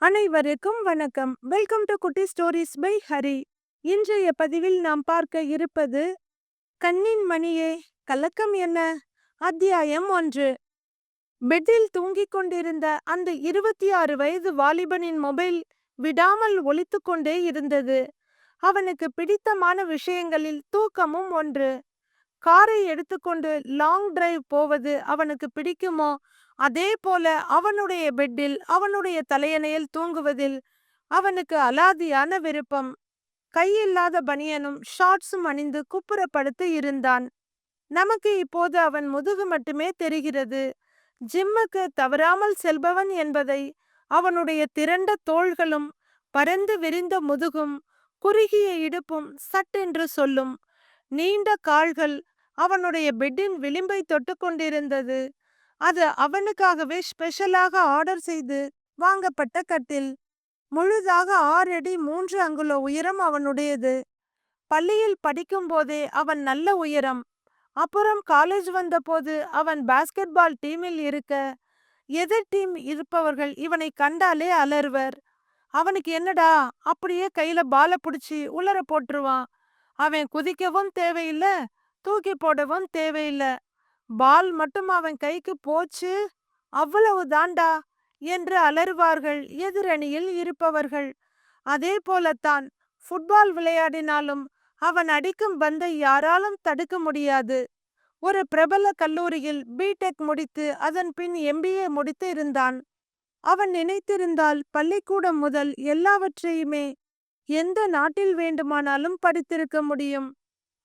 அனைவருக்கும் வணக்கம். Welcome to Kutti stories by Hari இன்றைய பதிவில் நாம் பார்க்க இருப்பது கண்ணின் மணியே கலக்கம் என்ன? அத்தியாயம் ஒன்று. பெட்டில் தூங்கிக் கொண்டிருந்த அந்த இருபத்தி ஆறு வயது வாலிபனின் மொபைல் விடாமல் ஒழித்து கொண்டே இருந்தது. அவனுக்கு பிடித்தமான விஷயங்களில் தூக்கமும் ஒன்று. காரை எடுத்துக்கொண்டு லாங் டிரைவ் போவது அவனுக்கு பிடிக்குமோ? அதே போல அவனுடைய பெட்டில் அவனுடைய தலையணையில் தூங்குவதில் அவனுக்கு அலாதியான விருப்பம். கையில்லாத பனியனும் ஷார்ட்ஸும் அணிந்து குப்புறப்படுத்து இருந்தான். நமக்கு இப்போது அவன் முதுகு மட்டுமே தெரிகிறது. ஜிம்முக்கு தவறாமல் செல்பவன் என்பதை அவனுடைய திரண்ட தோள்களும் பரந்து விரிந்த முதுகும் குறுகிய இடுப்பும் சட்டென்று சொல்லும். நீண்ட கால்கள் அவனுடைய பெட்டின் விளிம்பை தொட்டு கொண்டிருந்தது அது அவனுக்காகவே ஸ்பெஷலாக ஆர்டர் செய்து வாங்கப்பட்ட கட்டில். முழுதாக ஆறு அடி மூன்று அங்குல உயரம் அவனுடையது. பள்ளியில் படிக்கும் போதே அவன் நல்ல உயரம். அப்புறம் காலேஜ் வந்தபோது அவன் பாஸ்கெட்பால் டீமில் இருக்க எதிர் டீம் இருப்பவர்கள் இவனை கண்டாலே அலறுவர். அவனுக்கு என்னடா? அப்படியே கையில பால பிடிச்சி உலர போட்டுருவான். அவன் குதிக்கவும் தேவையில்லை தூக்கி போடவும் தேவையில்லை. பால் மட்டும் அவன் கைக்கு போச்சு. அவ்வளவு தாண்டா? என்று அலறுவார்கள் எதிரணியில் இருப்பவர்கள். அதே போலத்தான் ஃபுட்பால் விளையாடினாலும் அவன் அடிக்கும் பந்தை யாராலும் தடுக்க முடியாது. ஒரு பிரபல கல்லூரியில் பிடெக் முடித்து அதன் பின் எம்பிஏ முடித்து இருந்தான். அவன் நினைத்திருந்தால் பள்ளிக்கூடம் முதல் எல்லாவற்றையுமே எந்த நாட்டில் வேண்டுமானாலும் படித்திருக்க முடியும்.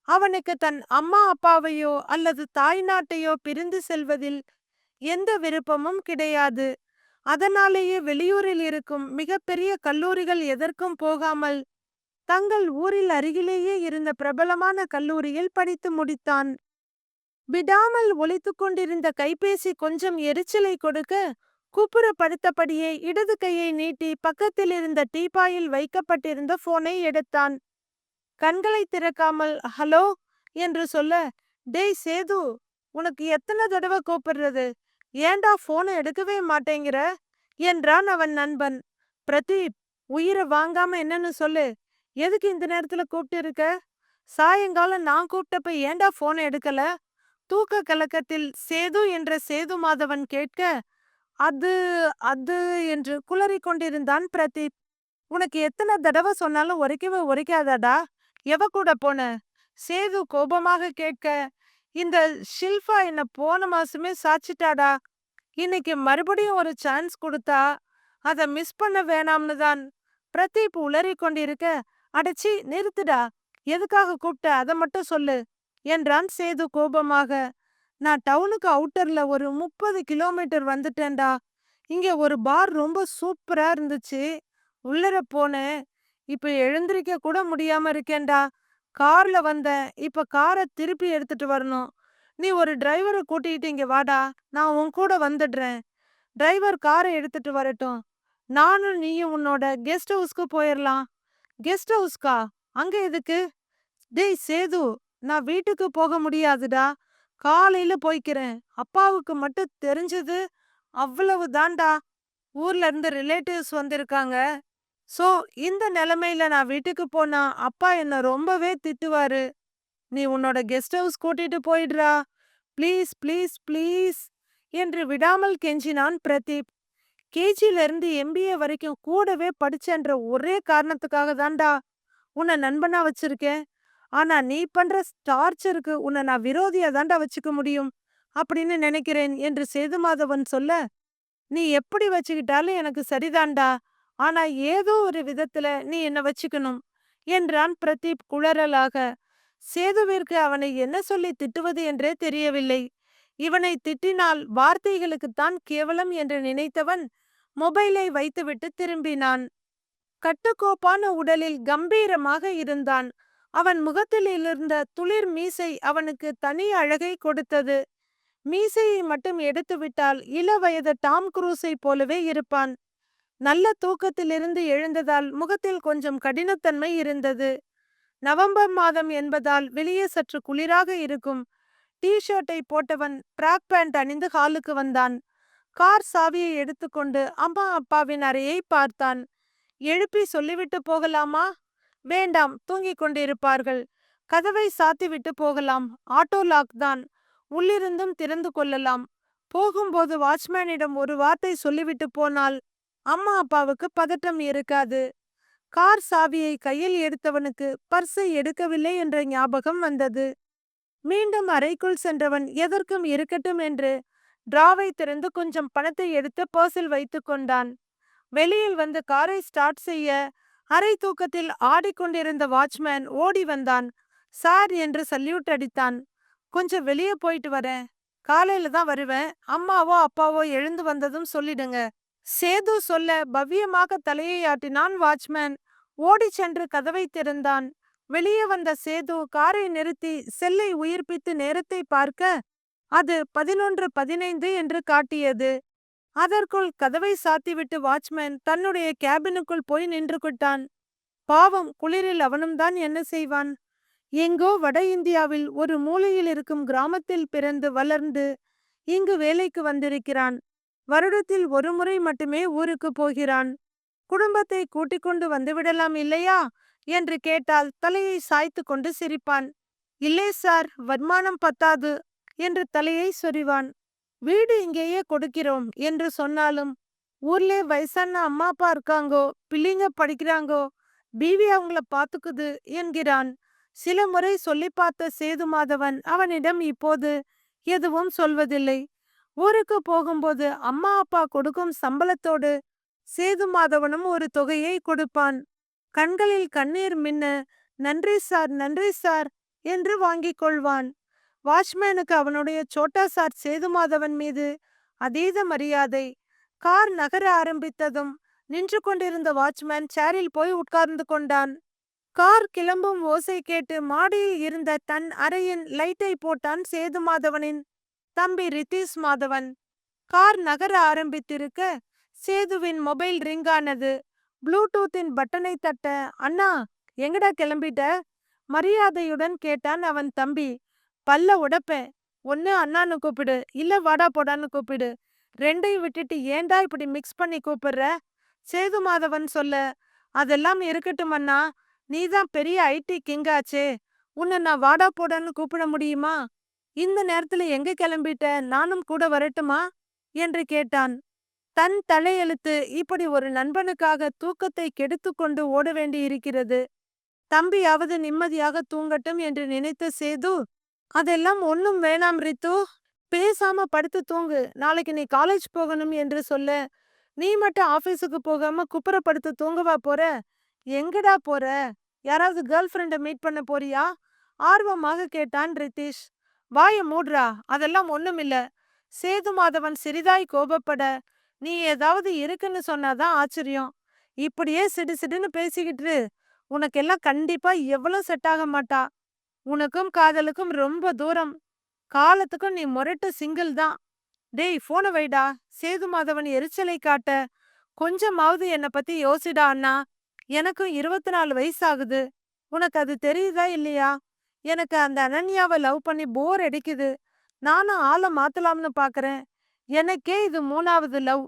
அவனுக்கு தன் அம்மா அப்பாவையோ அல்லது தாய் நாட்டையோ பிரிந்து செல்வதில் எந்த விருப்பமும் கிடையாது. அதனாலேயே வெளியூரில் இருக்கும் மிகப்பெரிய கல்லூரிகள் எதற்கும் போகாமல் தங்கள் ஊரில் அருகிலேயே இருந்த பிரபலமான கல்லூரியில் படித்து முடித்தான். விடாமல் ஒழித்து கொண்டிருந்த கைபேசி கொஞ்சம் எரிச்சலை கொடுக்க குப்புற படுத்தபடியே இடது கையை நீட்டி பக்கத்தில் இருந்த டீபாயில் வைக்கப்பட்டிருந்த போனை எடுத்தான். கண்களை திறக்காமல் ஹலோ என்று சொல்ல டேய் சேது உனக்கு எத்தனை தடவை கூப்பிடுறது? ஏண்டா போனை எடுக்கவே மாட்டேங்கிற? என்றான் அவன் நண்பன். பிரதீப் உயிரை வாங்காம என்னன்னு சொல்லு. எதுக்கு இந்த நேரத்துல கூப்பிட்டு இருக்க சாயங்காலம் நான் கூப்பிட்டப்ப ஏண்டா போனை எடுக்கல? தூக்க கலக்கத்தில் சேது என்ற சேது மாதவன் கேட்க அது அது என்று குளறி கொண்டிருந்தான் பிரதீப். உனக்கு எத்தனை தடவை சொன்னாலும் உரைக்கவே உரைக்காதடா. எவ கூட போன? சேது கோபமாக கேட்க இந்த ஷில்பா என்ன போன மாசமே சாச்சிட்டாடா. இன்னைக்கு மறுபடியும் ஒரு சான்ஸ் கொடுத்தா அத மிஸ் பண்ண வேணாம்னு தான். பிரதீப் உளறி கொண்டிருக்க அடைச்சி நிறுத்துடா. எதுக்காக கூப்பிட்ட? அதை மட்டும் சொல்லு என்றான் சேது கோபமாக. நான் டவுனுக்கு அவுட்டர்ல ஒரு முப்பது கிலோமீட்டர் வந்துட்டேன்டா. இங்க ஒரு பார் ரொம்ப சூப்பரா இருந்துச்சு. உள்ளர போனேன். இப்ப எழுந்திருக்க கூட முடியாம இருக்கேன்டா. கார்ல வந்தேன். இப்ப காரை திருப்பி எடுத்துட்டு வரணும். நீ ஒரு டிரைவரை கூட்டிட்டு இங்க வாடா. நான் உன் கூட வந்துடுறேன். டிரைவர் காரை எடுத்துட்டு வரட்டும். நானும் நீயும் உன்னோட கெஸ்ட் ஹவுஸ்க்கு போயிடலாம் கெஸ்ட் ஹவுஸ்க்கா? அங்க எதுக்கு? டேய் சேது நான் வீட்டுக்கு போக முடியாதுடா. காலையில போய்க்கிறேன். அப்பாவுக்கு மட்டும் தெரிஞ்சது அவ்வளவு தான்டா ஊர்ல இருந்து ரிலேட்டிவ்ஸ் வந்திருக்காங்க. சோ இந்த நிலைமையில நான் வீட்டுக்கு போனா அப்பா என்ன ரொம்பவே திட்டுவாரு. நீ உன்னோட கெஸ்ட் ஹவுஸ் கூட்டிட்டு போயிடுறா. ப்ளீஸ் ப்ளீஸ் ப்ளீஸ் என்று விடாமல் கெஞ்சினான் பிரதீப். கேஜில இருந்து எம்பிஏ வரைக்கும் கூடவே படிச்சன்ற ஒரே காரணத்துக்காக தான்டா உன்னை நண்பனா வச்சிருக்கேன். ஆனா நீ பண்ற டார்ச்சருக்கு உன்னை நான் விரோதியா தாண்டா வச்சுக்க முடியும் அப்படின்னு நினைக்கிறேன் என்று சேதுமாதவன் சொல்ல நீ எப்படி வச்சுக்கிட்டாலும் எனக்கு சரிதான்டா. ஆனா ஏதோ ஒரு விதத்துல நீ என்ன வச்சுக்கணும்? என்றான் பிரதீப் குளறலாக. சேதுவிற்கு அவனை என்ன சொல்லி திட்டுவது என்றே தெரியவில்லை. இவனை திட்டினால் வார்த்தைகளுக்குத்தான் கேவலம் என்று நினைத்தவன் மொபைலை வைத்துவிட்டு திரும்பினான். கட்டுக்கோப்பான உடலில் கம்பீரமாக இருந்தான். அவன் முகத்தில் இருந்த துளிர் மீசை அவனுக்கு தனி அழகை கொடுத்தது. மீசையை மட்டும் எடுத்துவிட்டால் இள வயது டாம் குரூஸை போலவே இருப்பான். நல்ல தூக்கத்திலிருந்து எழுந்ததால் முகத்தில் கொஞ்சம் கடினத்தன்மை இருந்தது. நவம்பர் மாதம் என்பதால் வெளியே சற்று குளிராக இருக்கும். டி ஷர்ட்டை போட்டவன் ட்ராக் பேண்ட் அணிந்து ஹாலுக்கு வந்தான். கார் சாவியை எடுத்துக்கொண்டு அம்மா அப்பாவின் அறையை பார்த்தான். எழுப்பி சொல்லிவிட்டு போகலாமா? வேண்டாம் தூங்கிக் கொண்டிருப்பார்கள். கதவை சாத்திவிட்டு போகலாம். ஆட்டோ லாக் தான். உள்ளிருந்தும் திறந்து கொள்ளலாம். போகும்போது வாட்ச்மேனிடம் ஒரு வார்த்தை சொல்லிவிட்டு போனால் அம்மா அப்பாவுக்கு பதட்டம் இருக்காது. கார் சாவியை கையில் எடுத்தவனுக்கு பர்ஸை எடுக்கவில்லை என்ற ஞாபகம் வந்தது. மீண்டும் அறைக்குள் சென்றவன் எதற்கும் இருக்கட்டும் என்று டிராவை திறந்து கொஞ்சம் பணத்தை எடுத்து பர்ஸில் வைத்துக் கொண்டான். வெளியில் வந்து காரை ஸ்டார்ட் செய்ய அரை தூக்கத்தில் ஆடிக்கொண்டிருந்த வாட்ச்மேன் ஓடி வந்தான். சார் என்று சல்யூட் அடித்தான். கொஞ்சம் வெளியே போயிட்டு வரேன். காலையில தான் வருவேன். அம்மாவோ அப்பாவோ எழுந்து வந்ததும் சொல்லிடுங்க. சேது சொல்ல பவ்யமாக தலையை ஆட்டினான் வாட்ச்மேன். ஓடி சென்று கதவை திறந்தான். வெளியே வந்த சேது காரை நிறுத்தி செல்லை உயிர்ப்பித்து நேரத்தை பார்க்க அது பதினொன்று பதினைந்து என்று காட்டியது. அதற்குள் கதவை சாத்திவிட்டு வாட்ச்மேன் தன்னுடைய கேபினுக்குள் போய் நின்று கொட்டான் பாவம் குளிரில் அவனும்தான் என்ன செய்வான்? எங்கோ வட இந்தியாவில் ஒரு மூலையில் இருக்கும் கிராமத்தில் பிறந்து வளர்ந்து இங்கு வேலைக்கு வந்திருக்கிறான். வருடத்தில் ஒரு முறை மட்டுமே ஊருக்கு போகிறான். குடும்பத்தை கூட்டிக் கொண்டு வந்துவிடலாம் இல்லையா? என்று கேட்டால் தலையை சாய்த்து கொண்டு சிரிப்பான். இல்லை சார் வருமானம் பத்தாது என்று தலையை சொறிவான் வீடு இங்கேயே கொடுக்கிறோம் என்று சொன்னாலும் ஊர்லே வயசான அம்மா அப்பா இருக்காங்கோ பிள்ளைங்க படிக்கிறாங்கோ பீவி அவங்கள பாத்துக்குது என்கிறான். சில முறை சொல்லி பார்த்த சேது மாதவன் அவனிடம் இப்போது எதுவும் சொல்வதில்லை. ஊருக்கு போகும்போது அம்மா அப்பா கொடுக்கும் சம்பளத்தோடு சேது மாதவனும் ஒரு தொகையை கொடுப்பான். கண்களில் கண்ணீர் மின்ன நன்றி சார் நன்றி சார் என்று வாங்கிக் கொள்வான். வாட்ச்மேனுக்கு அவனுடைய சோட்டா சார் சேது மாதவன் மீது அதீத மரியாதை. கார் நகர ஆரம்பித்ததும் நின்று கொண்டிருந்த வாட்ச்மேன் சேரில் போய் உட்கார்ந்து கொண்டான். கார் கிளம்பும் ஓசை கேட்டு மாடியில் இருந்த தன் அறையின் லைட்டை போட்டான் சேது மாதவனின் தம்பி ரித்தீஷ் மாதவன். கார் நகர ஆரம்பித்திருக்க சேதுவின் மொபைல் ரிங் ஆனது. ப்ளூடூத்தின் பட்டனை தட்ட அண்ணா எங்கடா கிளம்பிட்ட? மரியாதையுடன் கேட்டான் அவன் தம்பி. பல்ல உடப்பேன் ஒன்னு அண்ணான்னு கூப்பிடு. இல்ல வாடா போடான்னு கூப்பிடு. ரெண்டையும் விட்டுட்டு ஏண்டா இப்படி மிக்ஸ் பண்ணி கூப்பிடுற? சேது மாதவன் சொல்ல அதெல்லாம் இருக்கட்டும் அண்ணா. நீதான் பெரிய ஐடி கிங்காச்சே உன்னை நான் வாடா போடான்னு கூப்பிட முடியுமா? இந்த நேரத்துல எங்க கிளம்பிட்ட? நானும் கூட வரட்டுமா? என்று கேட்டான். தன் தலையெழுத்து இப்படி ஒரு நண்பனுக்காக தூக்கத்தை கெடுத்து கொண்டு ஓட வேண்டி இருக்கிறது. தம்பியாவது நிம்மதியாக தூங்கட்டும் என்று நினைத்த சேது அதெல்லாம் ஒன்னும் வேணாம் ரித்து. பேசாம படுத்து தூங்கு. நாளைக்கு நீ காலேஜ் போகணும் என்று சொல்ல. நீ மட்டும் ஆபீஸுக்கு போகாம குப்புறப்படுத்து தூங்கவா போற? எங்கடா போற? யாராவது கேர்ள் ஃப்ரெண்ட மீட் பண்ண போறியா? ஆர்வமாக கேட்டான் ரித்தீஷ். வாய மூட்ரா அதெல்லாம் ஒண்ணுமில்ல சேது மாதவன் சிறிதாய் கோபப்பட நீ ஏதாவது இருக்குன்னு சொன்னாதான் ஆச்சரியம். இப்படியே சிடு சிடுன்னு பேசிக்கிட்டு உனக்கெல்லாம் கண்டிப்பா எவ்வளவு செட் ஆக மாட்டா. உனக்கும் காதலுக்கும் ரொம்ப தூரம். காலத்துக்கும் நீ முரட்டு சிங்கிள் தான். டேய் போன வைடா. சேது மாதவன் எரிச்சலை காட்ட கொஞ்சமாவது என்னை பத்தி யோசிடா அண்ணா. எனக்கும் இருபத்தி நாலு வயசாகுது உனக்கு அது தெரியுதா இல்லையா? எனக்கு அந்த அனன்யாவை லவ் பண்ணி போர் அடிக்குது. நானும் ஆளை மாத்தலாம்னு பாக்குறேன். எனக்கே இது மூணாவது லவ்.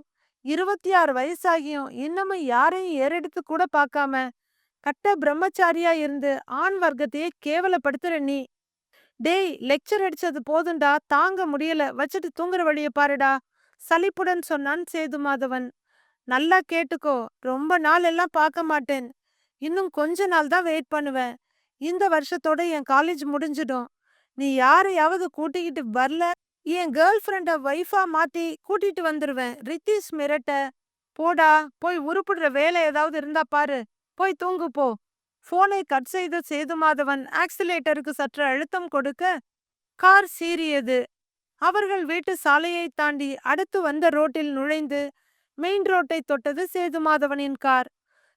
இருபத்தி ஆறு வயசாகியும் இன்னமும் யாரையும் ஏறெடுத்து கூட பார்க்காம கட்ட பிரம்மச்சாரியா இருந்து ஆண் வர்க்கத்தையே கேவலப்படுத்துற நீ. டேய் லெக்சர் அடிச்சது போதுண்டா தாங்க முடியல வச்சுட்டு தூங்குற வழிய பாருடா சலிப்புடன் சொன்னான் சேது மாதவன். நல்லா கேட்டுக்கோ ரொம்ப நாள் எல்லாம் பார்க்க மாட்டேன். இன்னும் கொஞ்ச நாள் தான் வெயிட் பண்ணுவேன். இந்த வருஷத்தோட என் காலேஜ் முடிஞ்சிடும். நீ யாரையாவது கூட்டிக்கிட்டு வரல என் கேர்ள் ஃப்ரெண்ட ஒய்ஃபா மாத்தி கூட்டிட்டு வந்துருவேன். ரித்தீஷ் மிரட்ட போடா போய் உருப்பிடுற வேலை ஏதாவது இருந்தா பாரு போய் தூங்கு போ. போனை கட் செய்து சேது மாதவன் ஆக்சிலேட்டருக்கு சற்று அழுத்தம் கொடுக்க கார் சீறியது. அவர்கள் வீட்டு சாலையை தாண்டி அடுத்து வந்த ரோட்டில் நுழைந்து மெயின் ரோட்டை தொட்டது சேதுமாதவனின் கார்.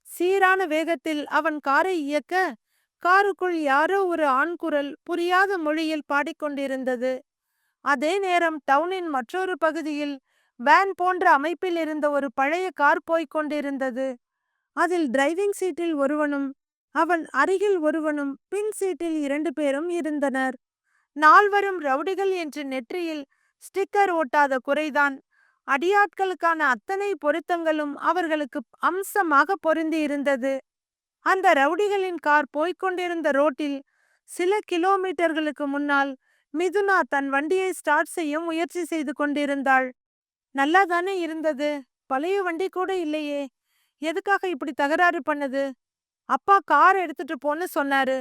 சீரான வேகத்தில் அவன் காரை இயக்க காருக்குள் யாரோ ஒரு ஆண் குரல் புரியாத மொழியில் பாடிக்கொண்டிருந்தது. அதே நேரம் டவுனின் மற்றொரு பகுதியில் வேன் போன்ற அமைப்பில் இருந்த ஒரு பழைய கார் போய்க் கொண்டிருந்தது. அதில் டிரைவிங் சீட்டில் ஒருவனும் அவன் அருகில் ஒருவனும் பின் சீட்டில் இரண்டு பேரும் இருந்தனர். நால்வரும் ரவுடிகள் என்று நெற்றியில் ஸ்டிக்கர் ஓட்டாத குறைதான். அடியாட்களுக்கான அத்தனை பொருத்தங்களும் அவர்களுக்கு அம்சமாக பொருந்தி இருந்தது அந்த ரவுடிகளின் கார் போய்கொண்டிருந்த ரோட்டில் சில கிலோமீட்டர்களுக்கு முன்னால் மிதுனா தன் வண்டியை ஸ்டார்ட் செய்ய முயற்சி செய்து கொண்டிருந்தாள். நல்லா தானே இருந்தது. பழைய வண்டி கூட இல்லையே. எதுக்காக இப்படி தகராறு பண்ணுது? அப்பா கார் எடுத்துட்டு போன்னு சொன்னாரு.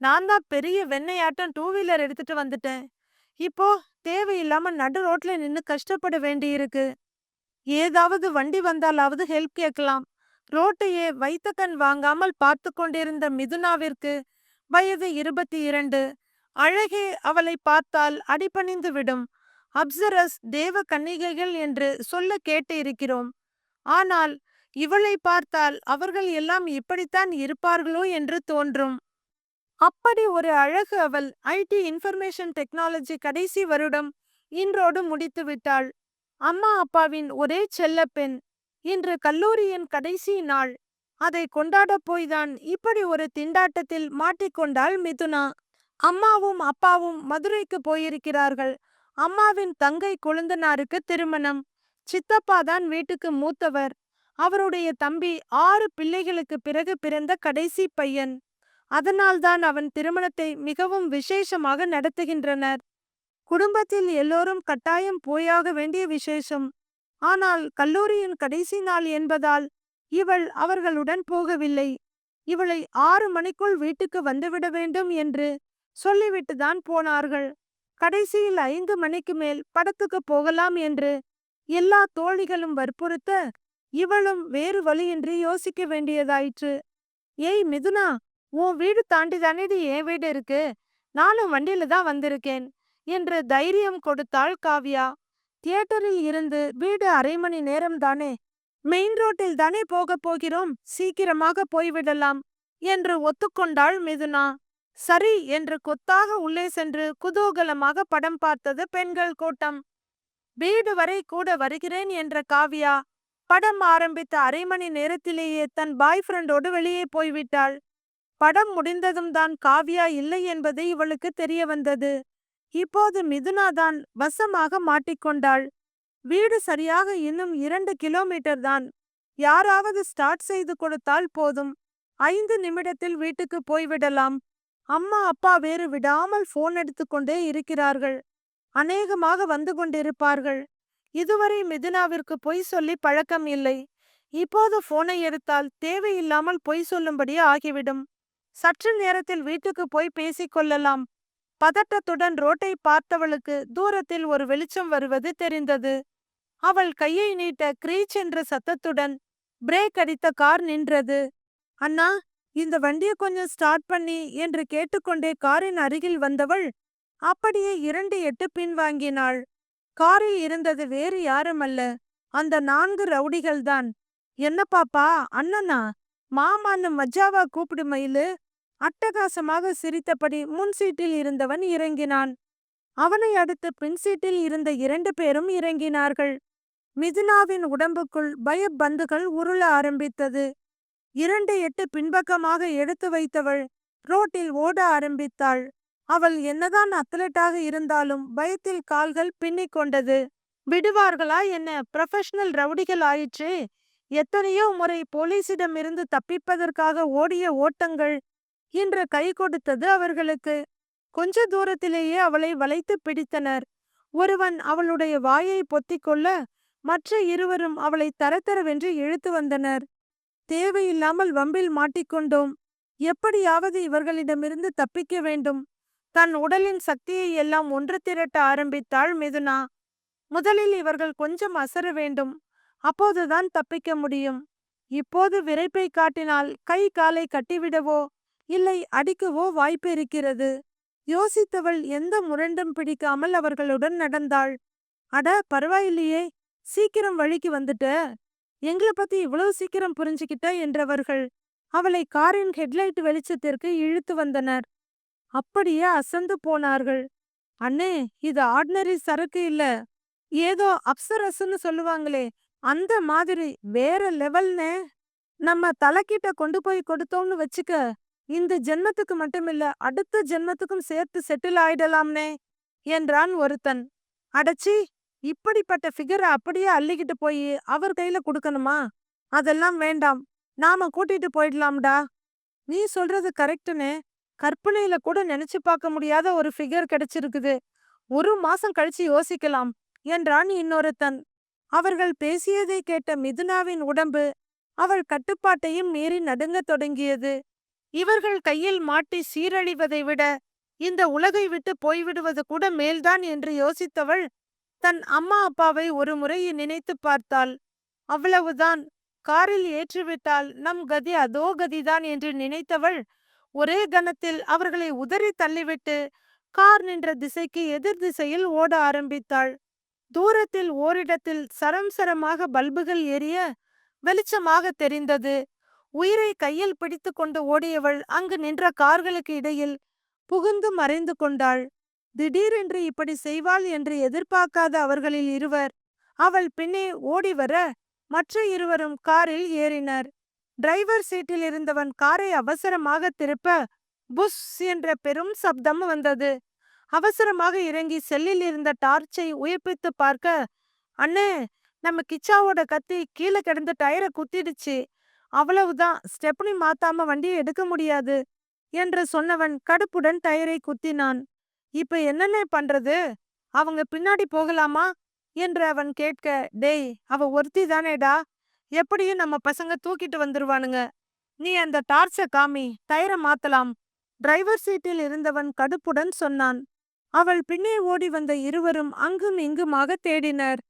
நான் தான் பெரிய வெண்ணையாட்டம் டூ வீலர் எடுத்துட்டு வந்துட்டேன். இப்போ தேவையில்லாம நடு ரோட்ல நின்னு கஷ்டப்பட வேண்டியிருக்கு. ஏதாவது வண்டி வந்தாலாவது ஹெல்ப் கேட்கலாம். ரோட்டையே வைத்த கண் வாங்காமல் பார்த்து கொண்டிருந்த மிதுனாவிற்கு வயது இருபத்தி இரண்டு அழகே அவளை பார்த்தால் அடிபணிந்து விடும். அப்சரஸ் தேவ கன்னிகைகள் என்று சொல்ல கேட்டு இருக்கிறோம் ஆனால் இவளை பார்த்தால் அவர்கள் எல்லாம் இப்படித்தான் இருப்பார்களோ என்று தோன்றும். அப்படி ஒரு அழகு அவள் ஐடி இன்ஃபர்மேஷன் டெக்னாலஜி கடைசி வருடம் இன்றோடு முடித்து விட்டாள் அம்மா அப்பாவின் ஒரே செல்ல பெண். இன்று கல்லூரியின் கடைசி நாள். அதை கொண்டாடப் போய்தான் இப்படி ஒரு திண்டாட்டத்தில் மாட்டிக்கொண்டாள் மிதுனா. அம்மாவும் அப்பாவும் மதுரைக்கு போயிருக்கிறார்கள். அம்மாவின் தங்கை கொழுந்தனாருக்கு திருமணம். சித்தப்பா தான் வீட்டுக்கு மூத்தவர். அவருடைய தம்பி ஆறு பிள்ளைகளுக்கு பிறகு பிறந்த கடைசி பையன். அதனால்தான் அவன் திருமணத்தை மிகவும் விசேஷமாக நடத்துகின்றனர். குடும்பத்தில் எல்லோரும் கட்டாயம் போயாக வேண்டிய விசேஷம். ஆனால் கல்லூரியின் கடைசி நாள் என்பதால் இவள் அவர்களுடன் போகவில்லை. இவளை ஆறு மணிக்குள் வீட்டுக்கு வந்துவிட வேண்டும் என்று சொல்லிவிட்டுதான் போனார்கள். கடைசியில் ஐந்து மணிக்கு மேல் படத்துக்கு போகலாம் என்று எல்லா தோழிகளும் வற்புறுத்த இவளும் வேறு வழியின்றி யோசிக்க வேண்டியதாயிற்று. ஏய் மிதுனா உன் வீடு தாண்டி தானேடி என் வீடு இருக்கு? நானும் வண்டியில தான் வந்திருக்கேன் என்று தைரியம் கொடுத்தாள் காவ்யா. தியேட்டரில் இருந்து வீடு அரை மணி நேரம் தானே? மெயின் ரோட்டில் தானே போகப் போகிறோம்? சீக்கிரமாக போய்விடலாம் என்று ஒத்துக்கொண்டாள் மிதுனா. சரி என்று கொத்தாக உள்ளே சென்று குதூகலமாக படம் பார்த்தது பெண்கள் கூட்டம். வீடு வரை கூட வருகிறேன் என்ற காவியா. படம் ஆரம்பித்த அரை மணி நேரத்திலேயே தன் பாய் ஃப்ரெண்டோடு வெளியே போய்விட்டாள். படம் முடிந்ததும் தான் காவியா இல்லை என்பது இவளுக்கு தெரிய வந்தது. இப்போது மிதுனா தான் வசமாக மாட்டிக்கொண்டாள் வீடு சரியாக இன்னும் இரண்டு கிலோமீட்டர் தான். யாராவது ஸ்டார்ட் செய்து கொடுத்தால் போதும். ஐந்து நிமிடத்தில் வீட்டுக்கு போய்விடலாம் அம்மா அப்பா வேறு விடாமல் போன் எடுத்துக்கொண்டே இருக்கிறார்கள். அநேகமாக வந்து கொண்டிருப்பார்கள். இதுவரை மிதுனாவிற்கு பொய் சொல்லி பழக்கம் இல்லை. இப்போது போனை எடுத்தால் தேவையில்லாமல் பொய் சொல்லும்படி ஆகிவிடும். சற்று நேரத்தில் வீட்டுக்கு போய் பேசிக் கொள்ளலாம். பதட்டத்துடன் ரோட்டை பார்த்தவளுக்கு தூரத்தில் ஒரு வெளிச்சம் வருவது தெரிந்தது. அவள் கையை நீட்ட கிரீச் என்ற சத்தத்துடன் பிரேக் அடித்த கார் நின்றது. அண்ணா இந்த வண்டியை கொஞ்சம் ஸ்டார்ட் பண்ணி என்று கேட்டுக்கொண்டே காரின் அருகில் வந்தவள் அப்படியே இரண்டு எட்டு பின்வாங்கினாள் காரில் இருந்தது வேறு யாரும் அல்ல அந்த நான்கு ரவுடிகள்தான். என்ன பாப்பா அண்ணனா? மாமான்னு மஜாவா கூப்பிடு மயிலு. அட்டகாசமாக சிரித்தபடி முன் சீட்டில் இருந்தவன் இறங்கினான். அவனை அடுத்து பின் சீட்டில் இருந்த இரண்டு பேரும் இறங்கினார்கள். மிதுனாவின் உடம்புக்குள் பயப்பந்துகள் உருள ஆரம்பித்தது. இரண்டு எட்டு பின்பக்கமாக எடுத்து வைத்தவள் ரோட்டில் ஓட ஆரம்பித்தாள். அவள் என்னதான் அத்லட்டாக இருந்தாலும் பயத்தில் கால்கள் பின்னிக் கொண்டது. விடுவார்களா என்ன? ப்ரொஃபஷனல் ரவுடிகள் ஆயிற்று. எத்தனையோ முறை போலீசிடமிருந்து தப்பிப்பதற்காக ஓடிய ஓட்டங்கள் இன்று கை கொடுத்தது அவர்களுக்கு. கொஞ்ச தூரத்திலேயே அவளை வளைத்து பிடித்தனர். ஒருவன் அவளுடைய வாயை பொத்திக்கொள்ள மற்ற இருவரும் அவளை தரத்தரவென்று இழுத்து வந்தனர். தேவையில்லாமல் வம்பில் மாட்டிக்கொண்டோம். எப்படியாவது இவர்களிடமிருந்து தப்பிக்க வேண்டும். தன் உடலின் சக்தியை எல்லாம் ஒன்று திரட்ட ஆரம்பித்தாள் மிதுனா. முதலில் இவர்கள் கொஞ்சம் அசர வேண்டும். அப்போதுதான் தப்பிக்க முடியும். இப்போது விரைப்பை காட்டினால் கை காலை கட்டிவிடவோ? இல்லை அடிக்கவோ வாய்ப்பு இருக்கிறது. யோசித்தவள் எந்த முரண்டும் பிடிக்காமல் அவர்களுடன் நடந்தாள். அட பரவாயில்லையே சீக்கிரம் வழிக்கு வந்துட்ட. எங்களை பத்தி இவ்வளவு சீக்கிரம் புரிஞ்சுக்கிட்ட என்றவர்கள் அவளை காரின் ஹெட்லைட் வெளிச்சத்திற்கு இழுத்து வந்தனர். அப்படியே அசந்து போனார்கள். அண்ணே இது ஆர்டினரி சரக்கு இல்ல. ஏதோ அப்சரசுன்னு சொல்லுவாங்களே அந்த மாதிரி வேற லெவல்னே. நம்ம தலைக்கிட்ட கொண்டு போய் கொடுத்தோம்னு வச்சுக்க. இந்த ஜென்மத்துக்கு மட்டுமில்ல அடுத்த ஜென்மத்துக்கும் சேர்த்து செட்டில் ஆயிடலாம்னே என்றான் ஒருத்தன். அடச்சி இப்படிப்பட்ட ஃபிகர அப்படியே அள்ளிக்கிட்டு போய் அவர் கையில குடுக்கணுமா? அதெல்லாம் வேண்டாம். நாம கூட்டிட்டு போயிடலாம்டா. நீ சொல்றது கரெக்டுன்னு கற்பனையில கூட நினைச்சு பார்க்க முடியாத ஒரு ஃபிகர் கிடைச்சிருக்குது. ஒரு மாசம் கழிச்சு யோசிக்கலாம் என்றான் இன்னொருத்தன். அவர்கள் பேசியதை கேட்ட மிதுனாவின் உடம்பு அவள் கட்டுப்பாட்டையும் மீறி நடுங்க தொடங்கியது. இவர்கள் கையில் மாட்டி சீரழிவதை விட இந்த உலகை விட்டு போய்விடுவது கூட மேல்தான் என்று யோசித்தவள் தன் அம்மா அப்பாவை ஒரு முறை நினைத்து பார்த்தாள். அவ்வளவுதான். காரில் ஏற்றிவிட்டால் நம் கதி அதோ கதிதான் என்று நினைத்தவள் ஒரே கணத்தில் அவர்களை உதறி தள்ளிவிட்டு கார் நின்ற திசைக்கு எதிர் திசையில் ஓட ஆரம்பித்தாள். தூரத்தில் ஓரிடத்தில் சரம் சரமாக பல்புகள் எரிய வெளிச்சமாக தெரிந்தது. உயிரை கையில் பிடித்து கொண்டு ஓடியவள் அங்கு நின்ற கார்களுக்கு இடையில் புகுந்து மறைந்து கொண்டாள். திடீரென்று இப்படி செய்வாள் என்று எதிர்பார்க்காத அவர்களில் இருவர். அவள் பின்னே ஓடி வர மற்ற இருவரும் காரில் ஏறினர். டிரைவர் சீட்டில் இருந்தவன் காரை அவசரமாக திருப்ப புஷ் என்ற பெரும் சப்தம் வந்தது. அவசரமாக இறங்கி செல்லில் இருந்த டார்ச்சை உயிர்ப்பித்து பார்க்க அண்ணே நம்ம கிச்சாவோட கத்தி கீழே கிடந்து டயரை குத்திடுச்சு. அவ்வளவுதான் ஸ்டெப்னி மாத்தாம வண்டியை எடுக்க முடியாது என்று சொன்னவன் கடுப்புடன் டயரை குத்தினான். இப்ப என்னென்ன பண்றது? அவங்க பின்னாடி போகலாமா? என்று அவன் கேட்க டேய் அவ ஒருத்தி தானேடா. எப்படியும் நம்ம பசங்க தூக்கிட்டு வந்துருவானுங்க. நீ அந்த டார்ச்ச காமி டயரை மாத்தலாம். டிரைவர் சீட்டில் இருந்தவன் கடுப்புடன் சொன்னான். அவள் பின்னே ஓடி வந்த இருவரும் அங்கும் இங்குமாக தேடினர்.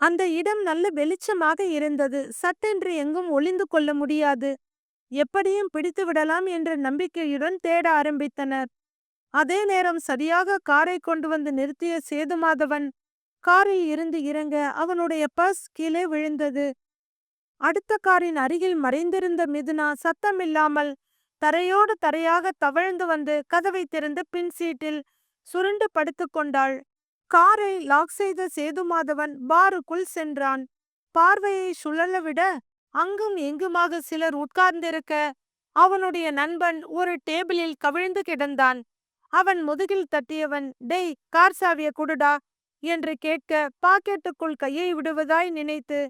அந்த இடம் நல்ல வெளிச்சமாக இருந்தது. சட்டென்று எங்கும் ஒளிந்து கொள்ள முடியாது. எப்படியும் பிடித்து விடலாம் என்ற நம்பிக்கையுடன் தேட ஆரம்பித்தனர். அதே நேரம் சரியாக காரை கொண்டு வந்து நிறுத்திய சேதுமாதவன் காரில் இருந்து இறங்க அவனுடைய பர்ஸ் கீழே விழுந்தது. அடுத்த காரின் அருகில் மறைந்திருந்த மிதுனா சத்தமில்லாமல் தரையோடு தரையாக தவழ்ந்து வந்து கதவை திறந்து பின் சீட்டில் சுருண்டு படுத்துக்கொண்டாள் காரை லாக் செய்த சேதுமாதவன் பாருக்குள் சென்றான். பார்வையை சுழலவிட அங்கும் எங்குமாக சிலர் உட்கார்ந்திருக்க அவனுடைய நண்பன் ஒரு டேபிளில் கவிழ்ந்து கிடந்தான். அவன் முதுகில் தட்டியவன் டேய் கார் சாவிய குடுடா என்று கேட்க பாக்கெட்டுக்குள் கையை விடுவதாய் நினைத்து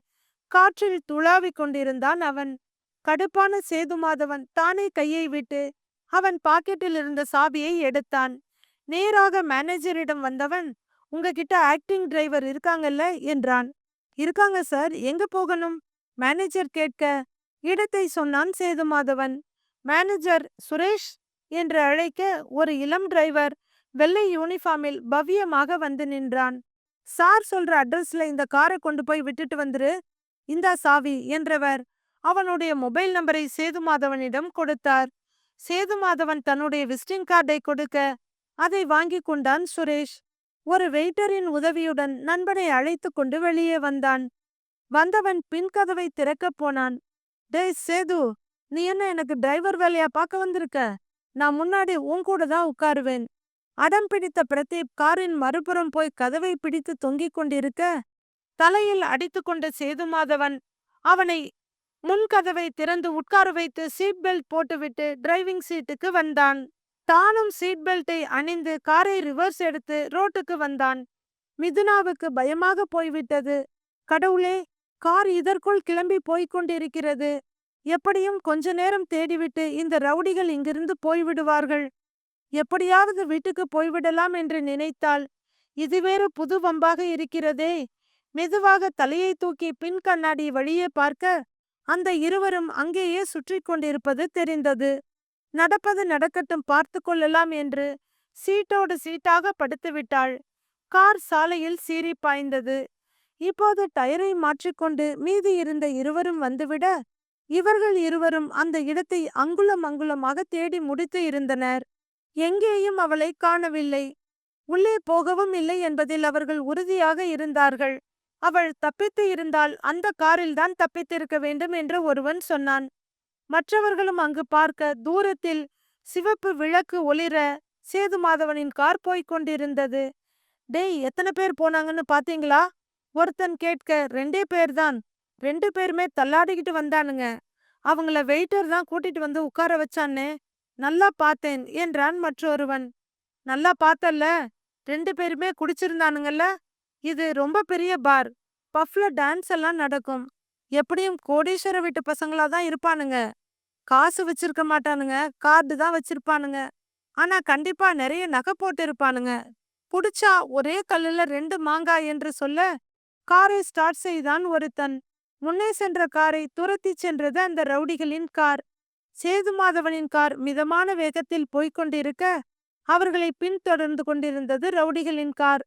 காற்றில் துளாவிக் கொண்டிருந்தான் அவன். கடுப்பான சேதுமாதவன் தானே கையை விட்டு அவன் பாக்கெட்டில் இருந்த சாவியை எடுத்தான். நேராக மேனேஜரிடம் வந்தவன் உங்ககிட்ட ஆக்டிங் டிரைவர் இருக்காங்கல்ல? என்றான். இருக்காங்க சார் எங்க போகணும்? மேனேஜர் கேட்க இடத்தை சொன்னான் சேதுமாதவன். மேனேஜர் சுரேஷ் என்று அழைக்க ஒரு இளம் டிரைவர் வெள்ளை யூனிஃபார்மில் பவ்யமாக வந்து நின்றான். சார் சொல்ற அட்ரஸ்ல இந்த காரை கொண்டு போய் விட்டுட்டு வந்துரு. இந்தா சாவி என்றவர் அவனுடைய மொபைல் நம்பரை சேதுமாதவனிடம் கொடுத்தார். சேதுமாதவன் தன்னுடைய விசிட்டிங் கார்டை கொடுக்க அதை வாங்கி கொண்டான் சுரேஷ். ஒரு வெயிட்டரின் உதவியுடன் நண்பனை அழைத்து கொண்டு வெளியே வந்தான். வந்தவன் பின்கதவை திறக்கப் போனான். டேய் சேது நீ என்ன எனக்கு டிரைவர் வேலையா பார்க்க வந்திருக்க? நான் முன்னாடி உன் கூட தான் உட்காருவேன். அடம் பிடித்த பிரதீப் காரின் மறுபுறம் போய் கதவை பிடித்து தொங்கிக் கொண்டிருக்க? தலையில் அடித்துக்கொண்ட சேதுமாதவன் அவனை முன்கதவை திறந்து உட்கார வைத்து சீட் பெல்ட் போட்டுவிட்டு டிரைவிங் சீட்டுக்கு வந்தான். தானும் சீட் பெல்ட்டை அணிந்து காரை ரிவர்ஸ் எடுத்து ரோட்டுக்கு வந்தான். மிதுனாவுக்கு பயமாக போய்விட்டது. கடவுளே கார் இதற்குள் கிளம்பி போய்க் கொண்டிருக்கிறது எப்படியும் கொஞ்ச நேரம் தேடிவிட்டு இந்த ரவுடிகள் இங்கிருந்து போய்விடுவார்கள். எப்படியாவது வீட்டுக்கு போய்விடலாம் என்று நினைத்தால் இது வேறு புது வம்பாக இருக்கிறதே. மெதுவாக தலையை தூக்கி பின் கண்ணாடி வழியே பார்க்க அந்த இருவரும் அங்கேயே சுற்றி கொண்டிருப்பது தெரிந்தது. நடப்பது நடக்கட்டும் பார்த்து கொள்ளலாம் என்று சீட்டோடு சீட்டாக படுத்துவிட்டாள் கார் சாலையில் சீறி பாய்ந்தது. இப்போது டயரை மாற்றிக்கொண்டு மீதி இருந்த இருவரும் வந்துவிட இவர்கள் இருவரும் அந்த இடத்தை அங்குலம் அங்குலமாக தேடி முடித்து இருந்தனர். எங்கேயும் அவளை காணவில்லை. உள்ளே போகவும் இல்லை என்பதில் அவர்கள் உறுதியாக இருந்தார்கள். அவள் தப்பித்து இருந்தால் அந்த காரில்தான் தப்பித்திருக்க வேண்டும் என்று ஒருவன் சொன்னான். மற்றவர்களும் அங்கு பார்க்க தூரத்தில் சிவப்பு விளக்கு ஒளிர சேது மாதவனின் கார் போய்க் கொண்டிருந்தது. டேய் எத்தனை பேர் போனாங்கன்னு பாத்தீங்களா? ஒருத்தன் கேட்க ரெண்டே பேர் தான். ரெண்டு பேருமே தள்ளாடிக்கிட்டு வந்தானுங்க. அவங்கள வெயிட்டர் தான் கூட்டிட்டு வந்து உட்கார வச்சானே. நல்லா பார்த்தேன் என்றான் மற்றொருவன். நல்லா பார்த்தல்ல ரெண்டு பேருமே குடிச்சிருந்தானுங்கல்ல? இது ரொம்ப பெரிய பார். பஃப்ல டான்ஸ் எல்லாம் நடக்கும். எப்படியும் கோடீஸ்வர வீட்டு பசங்களா தான் இருப்பானுங்க. காசு வச்சிருக்க மாட்டானுங்க. கார்டு தான் வச்சிருப்பானுங்க. ஆனா கண்டிப்பா நிறைய நகை போட்டு இருப்பானுங்க. புடிச்சா ஒரே கல்லுல ரெண்டு மாங்காய் என்று சொல்ல காரை ஸ்டார்ட் செய்தான் ஒருத்தன். முன்னே சென்ற காரை துரத்தி சென்றது அந்த ரவுடிகளின் கார். சேது மாதவனின் கார் மிதமான வேகத்தில் போய்க் கொண்டிருக்க அவர்களை பின்தொடர்ந்து கொண்டிருந்தது ரவுடிகளின் கார்.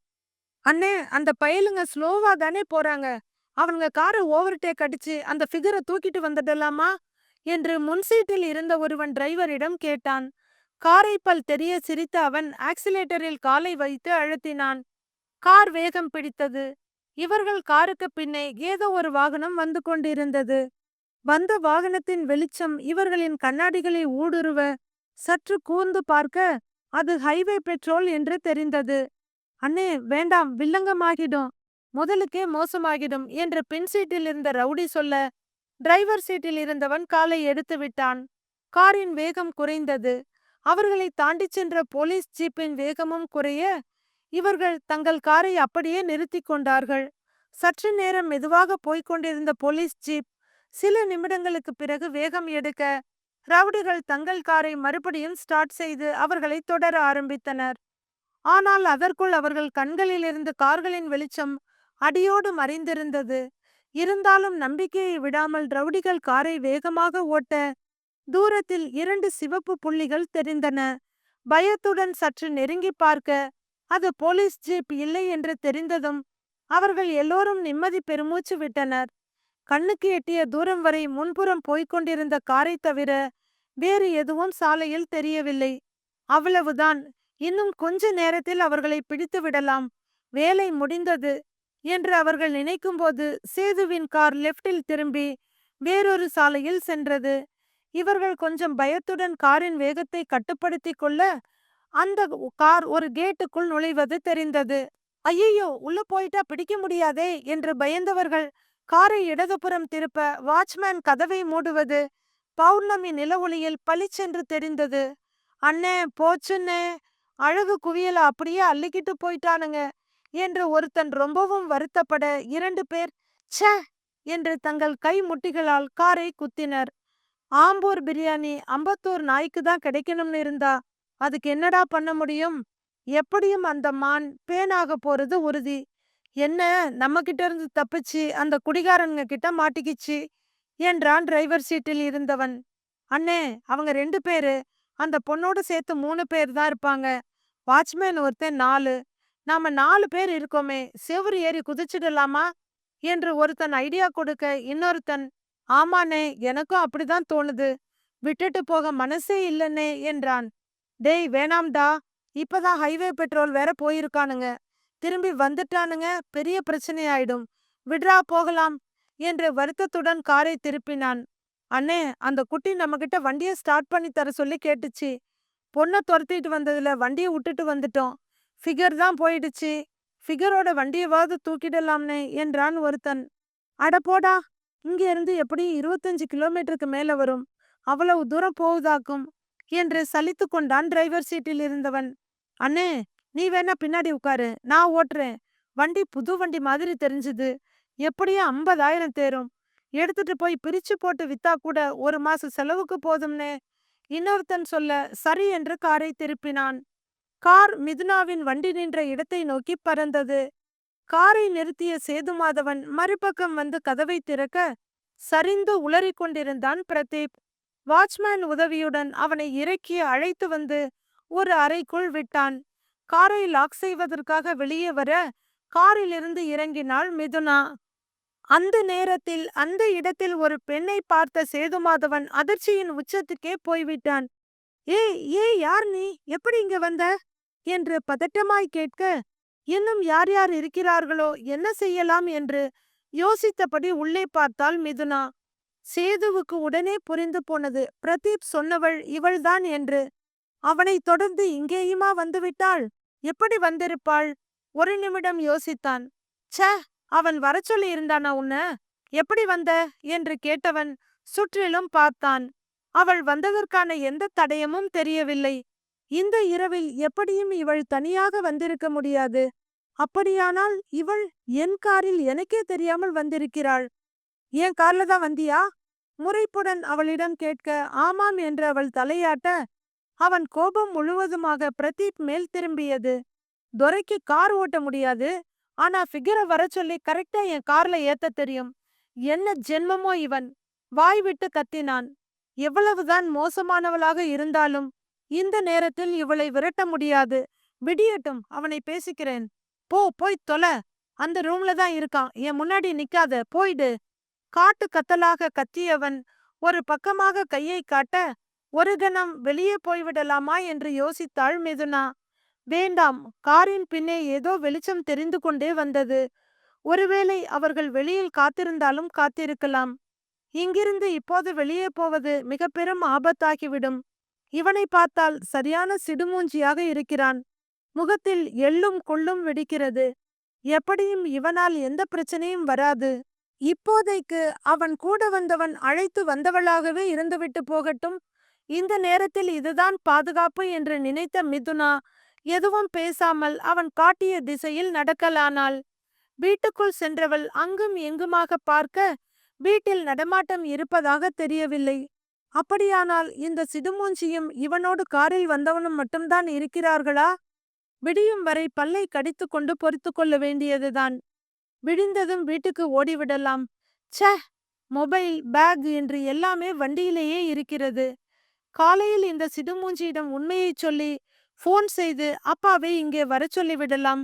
அண்ணே அந்த பயலுங்க ஸ்லோவா தானே போறாங்க. அவனுங்க காரை ஓவர்டேக் அடிச்சு அந்த ஃபிகரை தூக்கிட்டு வந்துடலாமா? என்று முன்சீட்டில் இருந்த ஒருவன் டிரைவரிடம் கேட்டான். காரைப்பல் பல் தெரிய சிரித்த அவன் ஆக்சிலேட்டரில் காலை வைத்து அழுத்தினான். கார் வேகம் பிடித்தது. இவர்கள் காருக்கு பின்னே ஏதோ ஒரு வாகனம் வந்து கொண்டிருந்தது. வந்த வாகனத்தின் வெளிச்சம் இவர்களின் கண்ணாடிகளை ஊடுருவ சற்று கூர்ந்து பார்க்க அது ஹைவே பெட்ரோல் என்று தெரிந்தது. அண்ணே வேண்டாம் வில்லங்கமாகிடும். முதலுக்கே மோசமாகிடும் என்று பின் சீட்டில் இருந்த ரவுடி சொல்ல டிரைவர் சீட்டில் இருந்தவன் காலை எடுத்து விட்டான். காரின் வேகம் குறைந்தது. அவர்களை தாண்டி சென்ற போலீஸ் ஜீப்பின் வேகமும் குறைய இவர்கள் தங்கள் காரை அப்படியே நிறுத்திக் கொண்டார்கள். சற்று நேரம் மெதுவாக போய்க் கொண்டிருந்த போலீஸ் ஜீப் சில நிமிடங்களுக்கு பிறகு வேகம் எடுக்க ரவுடிகள் தங்கள் காரை மறுபடியும் ஸ்டார்ட் செய்து அவர்களை தொடர ஆரம்பித்தனர். ஆனால் அதற்குள் அவர்கள் கண்களில் இருந்து கார்களின் வெளிச்சம் அடியோடு மறைந்திருந்தது. இருந்தாலும் நம்பிக்கையை விடாமல் ரவுடிகள் காரை வேகமாக ஓட்ட தூரத்தில் இரண்டு சிவப்பு புள்ளிகள் தெரிந்தன. பயத்துடன் சற்று நெருங்கி பார்க்க அது போலீஸ் ஜீப் இல்லை என்று தெரிந்ததும் அவர்கள் எல்லோரும் நிம்மதி பெருமூச்சு விட்டனர். கண்ணுக்கு எட்டிய தூரம் வரை முன்புறம் போய்க் கொண்டிருந்த காரை தவிர வேறு எதுவும் சாலையில் தெரியவில்லை. அவ்வளவுதான். இன்னும் கொஞ்ச நேரத்தில் அவர்களை பிடித்து விடலாம். வேலை முடிந்தது. என்று அவர்கள் நினைக்கும்போது சேதுவின் கார் லெப்டில் திரும்பி வேறொரு சாலையில் சென்றது. இவர்கள் கொஞ்சம் பயத்துடன் காரின் வேகத்தை கட்டுப்படுத்திக் கொள்ள அந்த கார் ஒரு கேட்டுக்குள் நுழைவது தெரிந்தது. ஐயையோ உள்ள போயிட்டா பிடிக்க முடியாதே என்று பயந்தவர்கள் காரை இடதுபுறம் திருப்ப வாட்ச்மேன் கதவை மூடுவது பௌர்ணமி நில ஒளியில் பளிச்சென்று தெரிந்தது. அண்ணே போச்சுன்னே அழகு குவியலை அப்படியே அள்ளிக்கிட்டு போயிட்டானுங்க. என்று ஒருத்தன் ரொம்பவும் வருத்தப்பட இரண்டு பேர் ச்ச! என்று தங்கள் கை முட்டிகளால் காரை குத்தினர். ஆம்பூர் பிரியாணி அம்பத்தூர் நாய்க்கு தான் கிடைக்கணும்னு இருந்தா அதுக்கு என்னடா பண்ண முடியும்? எப்படியும் அந்த மான் பேனாக போறது உறுதி. என்ன நம்ம கிட்ட இருந்து தப்பிச்சு அந்த குடிகாரனுங்க கிட்ட மாட்டிக்கிச்சு? என்றான் டிரைவர் சீட்டில் இருந்தவன். அண்ணே அவங்க ரெண்டு பேரு அந்த பொண்ணோட சேர்த்து மூணு பேர் தான் இருப்பாங்க. வாட்ச்மேன் ஒருத்தன் நாலு நாம நாலு பேர் இருக்கோமே செவுரு ஏறி குதிச்சிடலாமா? என்று ஒருத்தன் ஐடியா கொடுக்க இன்னொருத்தன் ஆமாண்ணே எனக்கும் அப்படிதான் தோணுது. விட்டுட்டு போக மனசே இல்லைன்னே என்றான். டேய் வேணாம்டா. இப்பதான் ஹைவே பெட்ரோல் வேற போயிருக்கானுங்க. திரும்பி வந்துட்டானுங்க பெரிய பிரச்சனையாயிடும் விட்ரா போகலாம் என்று வருத்தத்துடன் காரை திருப்பினான். அண்ணே அந்த குட்டி நம்ம கிட்ட வண்டியை ஸ்டார்ட் பண்ணி தர சொல்லி கேட்டுச்சு. பொண்ணை துரத்திட்டு வந்ததுல வண்டியை விட்டுட்டு வந்துட்டோம். ஃபிகர் தான் போயிடுச்சு. ஃபிகரோட வண்டியவாவது தூக்கிடலாம்னே என்றான் ஒருத்தன். அட போடா இங்க இருந்து எப்படி இருபத்தஞ்சு கிலோமீட்டருக்கு மேல வரும். அவ்வளவு தூரம் போகுதாக்கும்? என்று சலித்து கொண்டான் டிரைவர் சீட்டில் இருந்தவன். அண்ணே நீ வேணா பின்னாடி உட்காரு நான் ஓட்டுறேன். வண்டி புது வண்டி மாதிரி தெரிஞ்சுது. எப்படியும் ஐம்பதாயிரம் தேரும். எடுத்துட்டு போய் பிரிச்சு போட்டு வித்தா கூட ஒரு மாச செலவுக்கு போதும்னே. இன்னொருத்தன் சொல்ல சரி என்று காரை திருப்பினான். கார் மிதுனாவின் வண்டி நின்ற இடத்தை நோக்கி பறந்தது. காரை நிறுத்திய சேதுமாதவன் மறுபக்கம் வந்து கதவை திறக்க சரிந்து உளறிக் கொண்டிருந்தான் பிரதீப். வாட்ச்மேன் உதவியுடன் அவனை இறக்கி அழைத்து வந்து ஒரு அறைக்குள் விட்டான். காரை லாக் செய்வதற்காக வெளியே வர காரிலிருந்து இறங்கினாள் மிதுனா. அந்த நேரத்தில் அந்த இடத்தில் ஒரு பெண்ணை பார்த்த சேதுமாதவன் அதிர்ச்சியின் உச்சத்துக்கே போய்விட்டான். ஏய் ஏய் யார் நீ? எப்படி இங்க வந்த? என்று பதட்டமாய் கேட்க இன்னும் யார் யார் இருக்கிறார்களோ என்ன செய்யலாம்? என்று யோசித்தபடி உள்ளே பார்த்தாள் மிதுனா. சேதுவுக்கு உடனே புரிந்து போனது பிரதீப் சொன்னவள் இவள்தான் என்று. அவனை தொடர்ந்து இங்கேயுமா வந்துவிட்டாள்? எப்படி வந்திருப்பாள்? ஒரு நிமிடம் யோசித்தான். ச அவன் வர சொல்லி இருந்தானா உன்ன? எப்படி வந்த? என்று கேட்டவன் சுற்றிலும் பார்த்தான். அவள் வந்ததற்கான எந்த தடயமும் தெரியவில்லை. இந்த இரவில் எப்படியும் இவள் தனியாக வந்திருக்க முடியாது. அப்படியானால் இவள் என் காரில் எனக்கே தெரியாமல் வந்திருக்கிறாள். என் கார்ல தான் வந்தியா? முறைப்புடன் அவளிடம் கேட்க ஆமாம் என்று அவள் தலையாட்ட அவன் கோபம் முழுவதுமாக பிரதீப் மேல் திரும்பியது. துரைக்கு கார் ஓட்ட முடியாது. ஆனா ஃபிகரை வர சொல்லி கரெக்டா என் கார்ல ஏத்த தெரியும். என்ன ஜென்மமோ இவன். வாய் விட்டு கத்தினான். எவ்வளவுதான் மோசமானவளாக இருந்தாலும் இந்த நேரத்தில் இவளை விரட்ட முடியாது. விடியட்டும் அவனை பேசிக்கிறேன். போ போய் தொலை. அந்த ரூம்ல தான் இருக்கான். என் முன்னாடி நிக்காத. போயிடு காட்டு கத்தலாக கத்தியவன் ஒரு பக்கமாக கையை காட்ட ஒரு கணம் வெளியே போய்விடலாமா என்று யோசித்தாள் மிதுனா. வேண்டாம். காரின் பின்னே ஏதோ வெளிச்சம் தெரிந்து கொண்டே வந்தது. ஒருவேளை அவர்கள் வெளியில் காத்திருந்தாலும் காத்திருக்கலாம். இங்கிருந்து இப்போது வெளியே போவது மிக பெரும் ஆபத்தாகிவிடும். இவனை பார்த்தால் சரியான சிடுமூஞ்சியாக இருக்கிறான். முகத்தில் எள்ளும் கொள்ளும் வெடிக்கிறது. எப்படியும் இவனால் எந்த பிரச்சனையும் வராது. இப்போதைக்கு அவன் கூட வந்தவன் அழைத்து வந்தவளாகவே இருந்துவிட்டு போகட்டும். இந்த நேரத்தில் இதுதான் பாதுகாப்பு என்று நினைத்த மிதுனா எதுவும் பேசாமல் அவன் காட்டிய திசையில் நடக்கலானாள். வீட்டுக்குள் சென்றவள் அங்கும் எங்குமாக பார்க்க வீட்டில் நடமாட்டம் இருப்பதாக தெரியவில்லை. அப்படியானால் இந்த சிடுமூஞ்சியும் இவனோடு காரில் வந்தவனும் மட்டும்தான் இருக்கிறார்களா? விடியும் வரை பல்லை கடித்து கொண்டு பொறுத்து கொள்ள வேண்டியதுதான். விடிந்ததும் வீட்டுக்கு ஓடிவிடலாம். சே மொபைல் பேக் என்று எல்லாமே வண்டியிலேயே இருக்கிறது. காலையில் இந்த சிடுமூஞ்சியிடம் உண்மையைச் சொல்லி ஃபோன் செய்து அப்பாவை இங்கே வர சொல்லிவிடலாம்.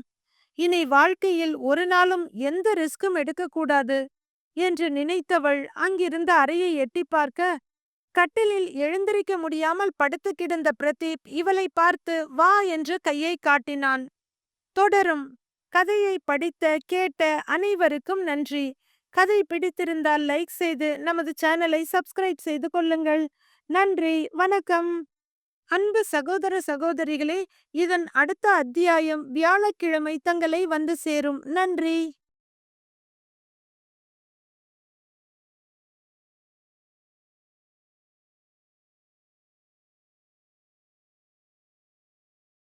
இனி வாழ்க்கையில் ஒரு நாளும் எந்த ரிஸ்க்கும் எடுக்கக்கூடாது என்று நினைத்தவள் அங்கிருந்த அறையை எட்டி பார்க்க கட்டிலில் எழுந்திருக்க முடியாமல் படுத்து கிடந்த பிரதீப் இவளை பார்த்து வா என்று கையை காட்டினான். தொடரும். கதையை படித்த கேட்ட அனைவருக்கும் நன்றி. கதை பிடித்திருந்தால் லைக் செய்து நமது சேனலை சப்ஸ்கிரைப் செய்து கொள்ளுங்கள். நன்றி. வணக்கம். அன்பு சகோதர சகோதரிகளே இதன் அடுத்த அத்தியாயம் வியாழக்கிழமை தங்களை வந்து சேரும். நன்றி.